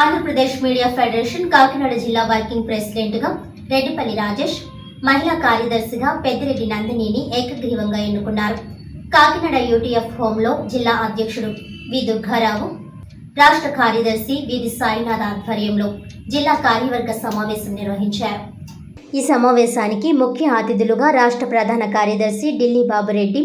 Andhra Pradesh media federation Kakinada జిల్లా working ప్రెసిడెంట్గా రెడ్డిపల్లి రాజేష్ మహిళా కార్యదర్శిగా పెద్దిరెడ్డి నందినిని ఏకగ్రీవంగా ఎన్నుకున్నారు. కాకినాడ యూటీఎఫ్ హోంలో జిల్లా అధ్యక్షుడు వి దుర్గారావు రాష్ట్ర కార్యదర్శి విధి సాయినాథ్ ఆధ్వర్యంలో జిల్లా కార్యవర్గ సమావేశం నిర్వహించారు. ఈ సమావేశానికి ముఖ్య అతిథులుగా రాష్ట్ర ప్రధాన కార్యదర్శి ఢిల్లీ బాబురెడ్డి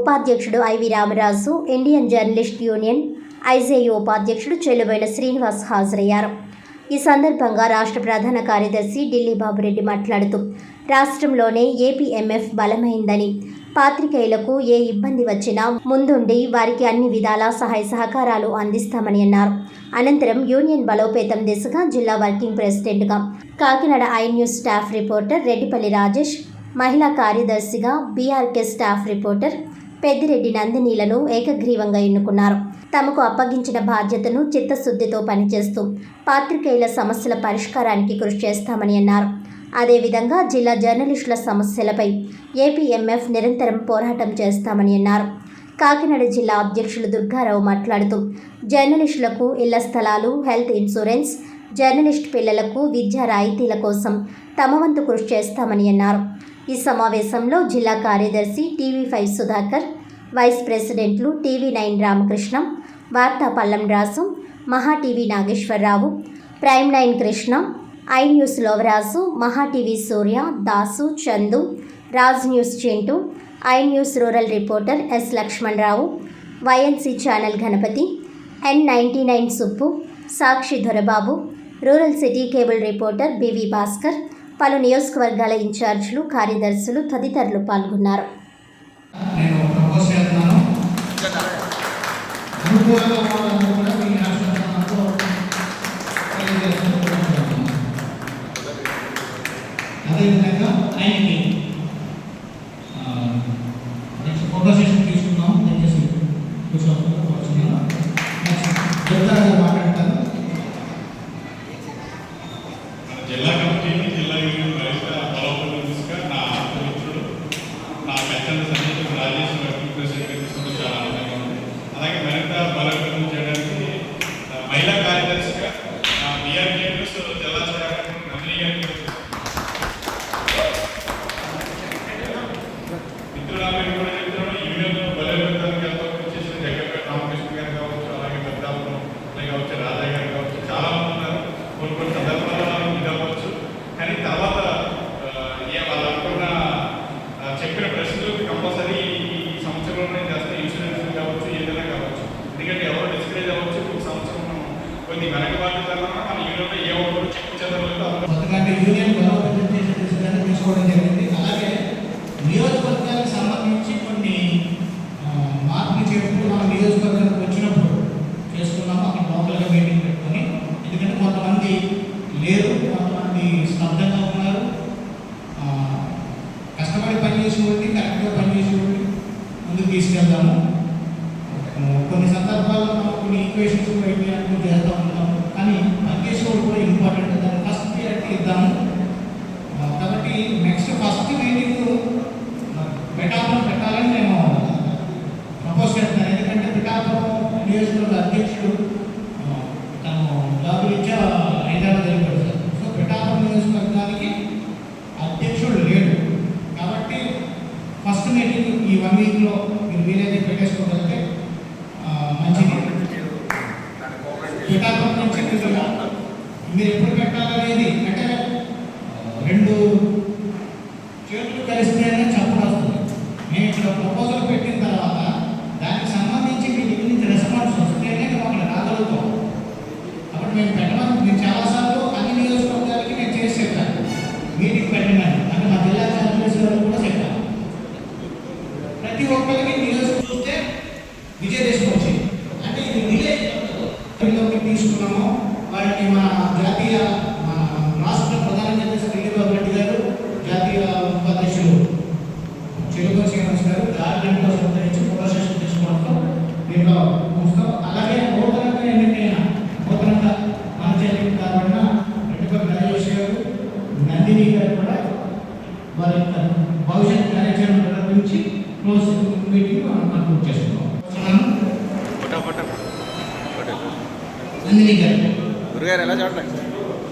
ఉపాధ్యక్షుడు IV Ramaraju Indian journalist union IJU ఉపాధ్యక్షుడు చెల్లుబైల శ్రీనివాస్ హాజరయ్యారు. ఈ సందర్భంగా రాష్ట్ర ప్రధాన కార్యదర్శి ఢిల్లీ బాబురెడ్డి మాట్లాడుతూ రాష్ట్రంలోనే ఏపీఎంఎఫ్ బలమైందని పాత్రికేయులకు ఏ ఇబ్బంది వచ్చినా ముందుండి వారికి అన్ని విధాల సహాయ సహకారాలు అందిస్తామని అన్నారు. అనంతరం యూనియన్ బలోపేతం దిశగా జిల్లా వర్కింగ్ ప్రెసిడెంట్గా Kakinada I news staff reporter Reddipalli Rajesh మహిళా కార్యదర్శిగా బీఆర్కే స్టాఫ్ రిపోర్టర్ పెద్దిరెడ్డి నందినీలను ఏకగ్రీవంగా ఎన్నుకున్నారు. తమకు అప్పగించిన బాధ్యతను చిత్తశుద్ధితో పనిచేస్తూ పాత్రికేయుల సమస్యల పరిష్కారానికి కృషి చేస్తామని అన్నారు. అదేవిధంగా జిల్లా జర్నలిస్టుల సమస్యలపై ఏపీఎంఎఫ్ నిరంతరం పోరాటం చేస్తామని అన్నారు. కాకినాడ జిల్లా అధ్యక్షులు దుర్గారావు మాట్లాడుతూ జర్నలిస్టులకు ఇళ్ళ స్థలాలు హెల్త్ ఇన్సూరెన్స్ జర్నలిస్ట్ పిల్లలకు విద్యా రాయితీల కోసం తమ వంతు కృషి చేస్తామని అన్నారు. ఈ సమావేశంలో జిల్లా కార్యదర్శి టీవీ ఫైవ్ సుధాకర్ వైస్ ప్రెసిడెంట్లు TV nine Ramakrishna Vaartha Pallam Rasu Maha TV Nageswararao prime nine Krishna I news Lovaraju Maha TV Surya Dasu Chandu Raj news Chintu I news rural reporter S Lakshmanarao YNC channel Ganapathi N ninety nine Subbu Sakshi Dorababu rural city cable reporter BV Bhaskar పలు నియోజకవర్గాల ఇన్ఛార్జీలు కార్యదర్శులు తదితరులు పాల్గొన్నారు. అదేవిధంగా ఆయనకి next photo session తీసుకుందాం. దయచేసి కూర్చోండి కూర్చున్నాను నెక్స్ట్ దుర్గారావు మాట్లాడతారు జిల్లా కమిటీని జిల్లా యూనియన్ మరింత బలోపేతం దిశగా నా మిత్రుడు నా పెద్దల సన్నిహితుడు రాజేష్ వర్కింగ్ ప్రెసిడెంట్ తీసుకుంటూ చాలా ఆనందంగా ఉంది అలాగే మరింత బలోపేతం చేయడానికి ఆ, మహిళా కార్యదర్శిగా నా బిఆర్ న్యూస్ జిల్లా శాఖ నందిని గారికి మిత్రురాలు కూడా చెప్తున్నాను యూనియన్ బలోపేతానికి ఎంతో కృషి చేసిన జగన్పేట రామకృష్ణ గారు కావచ్చు అలాగే పెద్దాపురం అలాగే కావచ్చు రాజా గారు కావచ్చు చాలా మంది ఉన్నారు కొన్ని కొన్ని సందర్భాల్లో మనం ఇది అవ్వచ్చు కానీ తర్వాత ఆ, ఏ వాళ్ళు అనుకున్న ఆ, చెప్పిన ప్రశ్నలకు కంపల్సరీ ఈ సంవత్సరంలో చేస్తే ఇన్సూరెన్స్ కావచ్చు ఏదైనా కావచ్చు ఎందుకంటే ఎవరు డిస్కరేజ్ అవ్వచ్చు ఒక సంవత్సరం మనం కొన్ని వెనకబాటు తర్వాత మన యూనియన్లో ఏ ఒక్కరు చెప్పుచేదలేదు ఎందుకంటే యూనియన్ బలోపేతం చేసే దిశగానే తీసుకోవడం జరిగింది. అలాగే నియోజక మార్పులు చేర్పులు మన నియోజకవర్గానికి వచ్చినప్పుడు చేసుకున్నాము. అక్కడ లోకల్గా మీటింగ్ పెట్టుకొని ఎందుకంటే కొంతమంది లేరు కొంతమంది స్తబ్దంగా ఉన్నారు. కష్టపడి పనిచేసి ఉండి కరెక్ట్గా పనిచేసి ఉండి ముందుకు తీసుకెళ్తాము కొన్ని సందర్భాల్లో మనం కొన్ని ఈక్వేషన్స్ బయట చేస్తూ ఉంటాము. కానీ పనిచేసేవాడు కూడా ఇంపార్టెంట్ దాన్ని ఫస్ట్ ప్రియారిటీ ఇద్దాము ఆ, కాబట్టి నెక్స్ట్ ఫస్ట్ మీటింగ్ పిఠాపురం పెట్టాలని నేను ప్రపోజ్ చేస్తున్నాను ఎందుకంటే పిఠాపురం నియోజకవర్గ అధ్యక్షుడు ఆ, తను జాబ్ రీత్యా హైదరాబాద్ వెళ్ళిపోయాడు సార్ సో పిఠాపురం నియోజకవర్గానికి అధ్యక్షుడు లేడు కాబట్టి ఫస్ట్ మీటింగ్ ఈ వన్ వీక్లో మీరు వీలైతే పెట్టేసుకోగలిగితే మంచిది. పిఠాపురం నుంచి మీరు మీరు ఎప్పుడు పెట్టాలనేది అంటే రెండు చేతులు కలిస్తేనే జాతీయ రాష్ట్ర ప్రధాన కార్యదర్శి శ్రీనివాస్ రెడ్డి గారు జాతీయ ఉపాధ్యక్షులు చెలుగు శ్రీనివాస్ గారు గార్డెన్లో సంతరించి ప్రదర్శన తీసుకోవడంతో దీంట్లో ఉంచుతాం అలాగే నూతనంగా ఎన్నికైన నూతనంగా చేతికి కాబడిన రెడ్డిపల్లి రాజేష్ గారు నందిని గారు కూడా వారి యొక్క భవిష్యత్ కార్యాచరణ గురించి క్లోజ్ మీటింగ్ మనం కన్క్లూడ్ చేసుకున్నాం. నందిని గారు. గురుగారు ఎలా చూడండి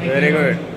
Very good.